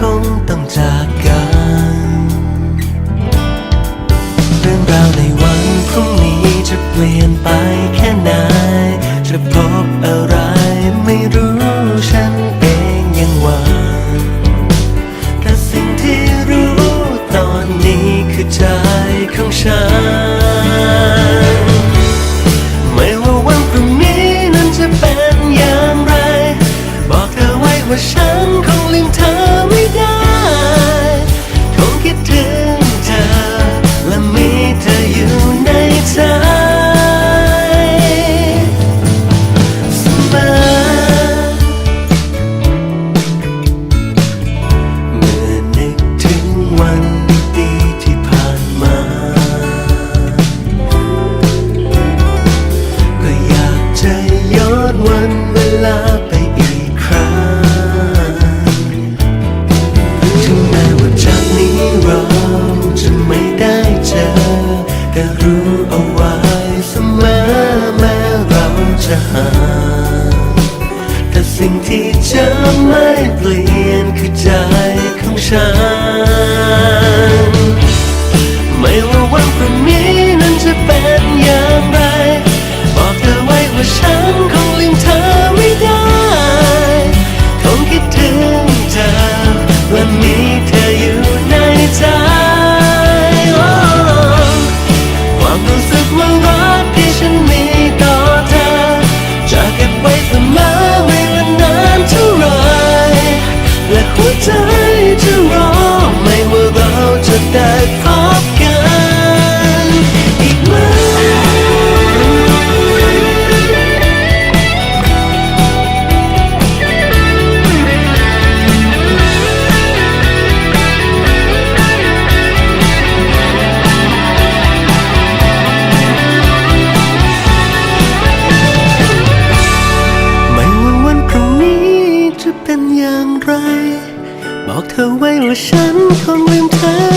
คงต้องจากกัน เรื่องราวในวันพรุ่งนี้จะเปลี่ยนไปแค่ไหน จะพบอะไรไม่รู้ฉันเองยังหวังแต่สิ่งที่รู้ตอนนี้คือใจของฉัน ไม่ว่าวันพรุ่งนี้นั้นจะเป็นอย่างไร บอกเธอไว้ว่าฉันคงลืมเธอ จะย้อนวันเวลาไปอีกครั้งถึงแม้ว่าจากนี้เราจะไม่ได้เจอ แต่รู้เอาไว้เสมอแม้เราจะห่างแต่สิ่งที่จะไม่เปลี่ยนคือใจของฉัน ธอไว้ว่าฉันคงลืมเธอ